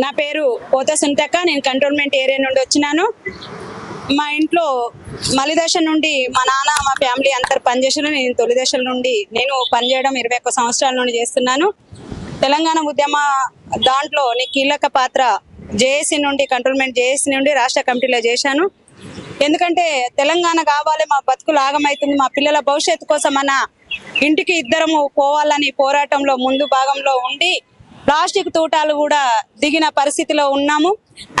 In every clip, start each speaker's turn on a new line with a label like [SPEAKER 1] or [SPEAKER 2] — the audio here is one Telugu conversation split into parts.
[SPEAKER 1] నా పేరు పోత సుంతక్క నేను కంట్రోల్మెంట్ ఏరియా నుండి వచ్చినాను. మా ఇంట్లో మలిదశ నుండి మా నాన్న మా ఫ్యామిలీ అందరు పనిచేసిన నేను తొలి దశల నుండి నేను పనిచేయడం ఇరవై ఒక్క సంవత్సరాల నుండి చేస్తున్నాను. తెలంగాణ ఉద్యమ దాంట్లో నీ కీలక పాత్ర జేఏసీ నుండి కంట్రోల్మెంట్ జేఏసీ నుండి రాష్ట్ర కమిటీలో చేశాను. ఎందుకంటే తెలంగాణ కావాలి మా బతుకులు ఆగమవుతుంది మా పిల్లల భవిష్యత్తు కోసం మన ఇంటికి ఇద్దరము పోవాలని పోరాటంలో ముందు భాగంలో ఉండి ప్లాస్టిక్ తూటాలు కూడా దిగిన పరిస్థితిలో ఉన్నాము.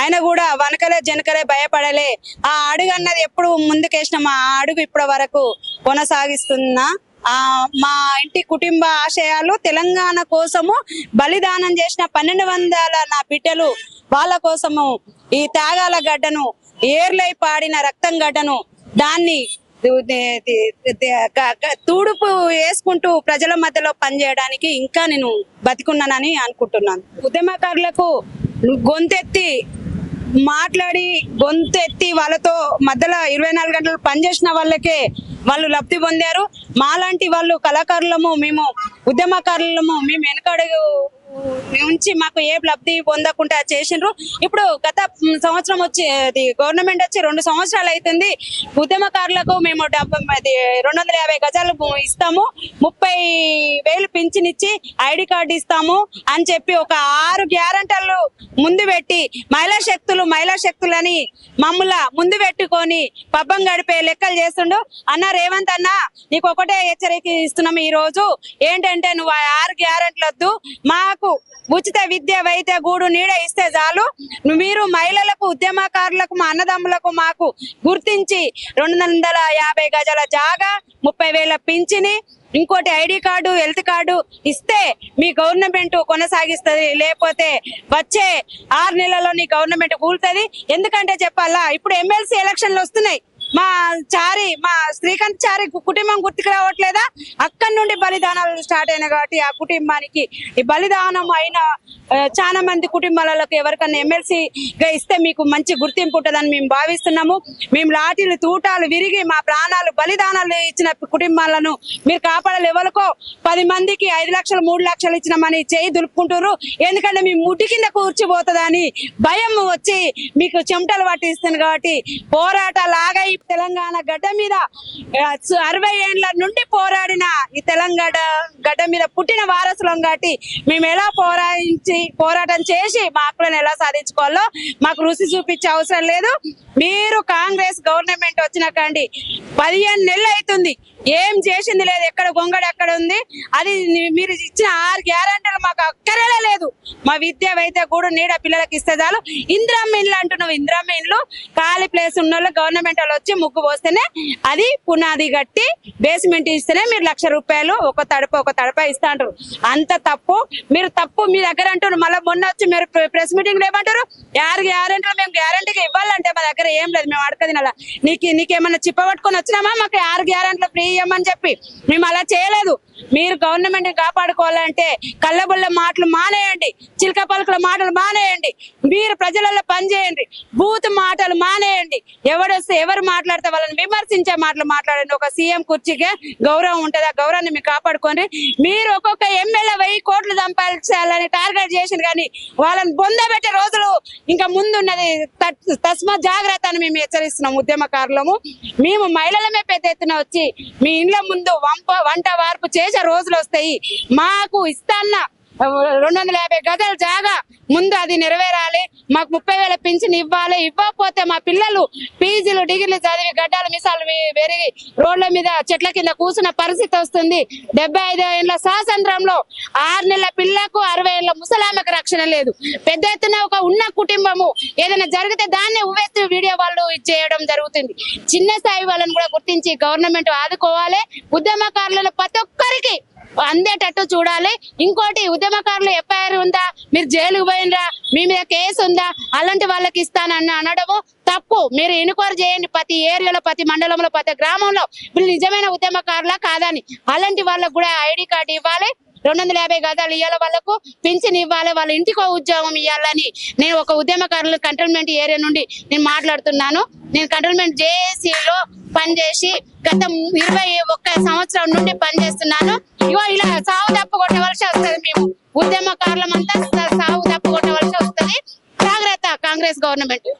[SPEAKER 1] ఆయన కూడా వనకలే జనకలే భయపడలే. ఆ అడుగు అన్నది ఎప్పుడు ముందుకేసిన ఆ అడుగు ఇప్పటి వరకు కొనసాగిస్తున్నా ఆ మా ఇంటి కుటుంబ ఆశయాలు తెలంగాణ కోసము బలిదానం చేసిన పన్నెండు వందల నా బిడ్డలు వాళ్ళ కోసము ఈ త్యాగాల గడ్డను ఏర్లై పాడిన రక్తం గడ్డను దాన్ని తూడుపు వేసుకుంటూ ప్రజల మధ్యలో పనిచేయడానికి ఇంకా నేను బతికున్నానని అనుకుంటున్నాను. ఉద్యమకారులకు గొంతెత్తి మాట్లాడి గొంతెత్తి వాళ్ళతో మధ్యలో ఇరవై నాలుగు గంటలు పనిచేసిన వాళ్ళకే వాళ్ళు లబ్ధి పొందారు. మాలాంటి వాళ్ళు కళాకారులము మేము ఉద్యమకారులము మేము వెనకడుగు నుంచి మాకు ఏ లబ్ధి పొందకుండా చేసిండ్రు. ఇప్పుడు గత సంవత్సరం వచ్చి అది గవర్నమెంట్ వచ్చి రెండు సంవత్సరాలు అవుతుంది ఉద్యమకారులకు మేము డెబ్బై అది రెండు వందల యాభై గజాలు ఇస్తాము. ముప్పై వేలు పింఛనిచ్చి ఐడి కార్డు ఇస్తాము అని చెప్పి ఒక ఆరు గ్యారంటీలు ముందు పెట్టి మహిళా శక్తులు మహిళా శక్తులని మమ్మల్ని ముందు పెట్టుకొని పబ్బం గడిపే లెక్కలు చేస్తుండు. అన్న రేవంత్ అన్న నీకు ఒకటే హెచ్చరిక ఇస్తున్నాం ఈ రోజు ఏంటంటే నువ్వు ఆరు గ్యారెంట్లు వద్దు మాకు ఉచిత విద్య వైద్య గూడు నీడ ఇస్తే చాలు. మీరు మహిళలకు ఉద్యమకారులకు మా అన్నదమ్ములకు మాకు గుర్తించి రెండు వందల యాభై గజాల జాగా ముప్పై వేల పింఛని ఇంకోటి ఐడి కార్డు హెల్త్ కార్డు ఇస్తే మీ గవర్నమెంట్ కొనసాగిస్తుంది. లేకపోతే వచ్చే ఆరు నెలల్లో నీ గవర్నమెంట్ కూలుతుంది. ఎందుకంటే చెప్పాలా ఇప్పుడు ఎమ్మెల్సీ ఎలక్షన్లు వస్తున్నాయి. మా చారి మా శ్రీకాంత్ చారి కుటుంబం గుర్తుకు రావట్లేదా? అక్కడి నుండి బలిదానాలు స్టార్ట్ అయినాయి కాబట్టి ఆ కుటుంబానికి ఈ బలిదానం అయిన చాలా మంది కుటుంబాలకు ఎవరికన్నా ఎమ్మెల్సీగా ఇస్తే మీకు మంచి గుర్తింపు ఉంటుందని మేము భావిస్తున్నాము. మేము లాఠీలు తూటాలు విరిగి మా ప్రాణాలు బలిదానాలు ఇచ్చిన కుటుంబాలను మీరు కాపాడాలి. ఎవరికో పది మందికి ఐదు లక్షలు మూడు లక్షలు ఇచ్చినామని చేయి దులుపుకుంటారు ఎందుకంటే మీ ముట్టి కింద కూర్చిపోతుందని భయం వచ్చి మీకు చెమటలు పట్టిస్తుంది కాబట్టి పోరాట లాగా తెలంగాణ గడ్డ మీద అరవై ఏళ్ళ నుండి పోరాడిన ఈ తెలంగాణ గడ్డ మీద పుట్టిన వారసులం కాబట్టి మేము ఎలా పోరాడించి పోరాటం చేసి మా హక్కులను ఎలా సాధించుకోవాలో మాకు రుచి చూపించే అవసరం లేదు. మీరు కాంగ్రెస్ గవర్నమెంట్ వచ్చినాకండి పదిహేను నెలలు అవుతుంది. ఏం చేసింది లేదు ఎక్కడ గొంగడు ఎక్కడ ఉంది? అది మీరు ఇచ్చిన ఆరు గ్యారంటీలు మాకు అక్కరే లేదు. మా విద్య వైద్య కూడా నీడ పిల్లలకి ఇస్తే చాలు. ఇందిరామ్మ ఇండ్లు అంటున్నావు ఇందిరామ్మ ఇండ్లు ఖాళీ ప్లేస్ ఉన్న వాళ్ళు గవర్నమెంట్ వాళ్ళు వచ్చి ముగ్గు పోస్తేనే అది పునాది కట్టి బేస్మెంట్ ఇస్తేనే మీరు లక్ష రూపాయలు ఒక తడప ఒక తడప ఇస్తాంటారు అంత తప్పు. మీరు తప్పు మీ దగ్గర అంటారు మళ్ళీ మొన్న వచ్చి మీరు ప్రెస్ మీటింగ్ ఏమంటారు? యారు గ్యారంటీలు మేము గ్యారంటీగా ఇవ్వాలంటే మా దగ్గర ఏం లేదు. మేము అడగది నీకు నీకేమన్నా చిప్పబట్టుకొని వచ్చినామా? మాకు ఆరు గ్యారంటీలు ఫ్రీ ఇవ్వమని చెప్పి మేము అలా చేయలేదు. మీరు గవర్నమెంట్ కాపాడుకోవాలంటే కళ్ళబుల్ల మాటలు మానేయండి. చిలక పలుకుల మాటలు మానేయండి. మీరు ప్రజలలో పనిచేయండి. బూత్ మాటలు మానేయండి. ఎవడొస్తే ఎవరు మాట్లాడితే వాళ్ళని విమర్శించే మాటలు మాట్లాడండి. ఒక సీఎం కుర్చీకే గౌరవం ఉంటుంది. ఆ గౌరవాన్ని మీరు కాపాడుకోండి. మీరు ఒక్కొక్క ఎమ్మెల్యే వెయ్యి కోట్లు సంపాదించాలని టార్గెట్ చేసింది కానీ వాళ్ళని బొందబెట్టే రోజులు ఇంకా ముందున్నది తట్- జాగ్రత్త అని మేము హెచ్చరిస్తున్నాం ఉద్యమకారులము. మేము మహిళలమే పెద్ద ఎత్తున వచ్చి మీ ఇండ్ల ముందు వంప వంట వార్పు చేసే రోజులు వస్తాయి. మాకు ఇస్తాన్న రెండు వందల యాభై గజాల జాగా. ముందు అది నెరవేరాలి. మాకు ముప్పై వేల పింఛన్ ఇవ్వాలి. ఇవ్వకపోతే మా పిల్లలు పీజీలు డిగ్రీలు చదివి గడ్డాలు మిసాలు పెరిగి రోడ్ల మీద చెట్ల కింద కూర్చున్న పరిస్థితి వస్తుంది. డెబ్బై ఐదు ఏళ్ళ స్వాతంత్రంలో ఆరు నెలల పిల్లకు అరవై ఏళ్ళ ముసలామెకు రక్షణ లేదు. పెద్ద ఎత్తున ఒక ఉన్న కుటుంబము ఏదైనా జరిగితే దాన్నే ఉవేస్తూ వీడియో వాళ్ళు చేయడం జరుగుతుంది. చిన్న స్థాయి వాళ్ళని కూడా గుర్తించి గవర్నమెంట్ ఆదుకోవాలి. ఉద్యమకారులను ప్రతి ఒక్కరికి అందేటట్టు చూడాలి. ఇంకోటి ఉద్యమకారులు ఎఫ్ఐఆర్ ఉందా? మీరు జైలుకు పోయినరా మీ మీద కేసు ఉందా? అలాంటి వాళ్ళకి ఇస్తానని అనడము తప్పు. మీరు ఎన్క్వైరీ చేయండి ప్రతి ఏరియాలో ప్రతి మండలంలో ప్రతి గ్రామంలో. వీళ్ళు నిజమైన ఉద్యమకారులా కాదని. అలాంటి వాళ్ళకు కూడా ఐడి కార్డు ఇవ్వాలి. రెండు వందల యాభై గదాలు ఇవ్వాలి వాళ్ళకు. పింఛన్ ఇవ్వాలి. వాళ్ళ ఇంటికో ఉద్యోగం ఇవ్వాలని నేను ఒక ఉద్యమకారులు కంటోన్మెంట్ ఏరియా నుండి నేను మాట్లాడుతున్నాను. నేను కంట్రోల్మెంట్ జేఏసీలో పనిచేసి గత ఇరవై ఒక్క సంవత్సరం నుండి పనిచేస్తున్నాను. ఇగో ఇలా సాగు తప్పు కొట్టవలసి వస్తుంది మేము. ఉద్యమకారులమంతా అంతా సాగు తప్పు కొట్టవలసి వస్తుంది.
[SPEAKER 2] జాగ్రత్త కాంగ్రెస్ గవర్నమెంట్.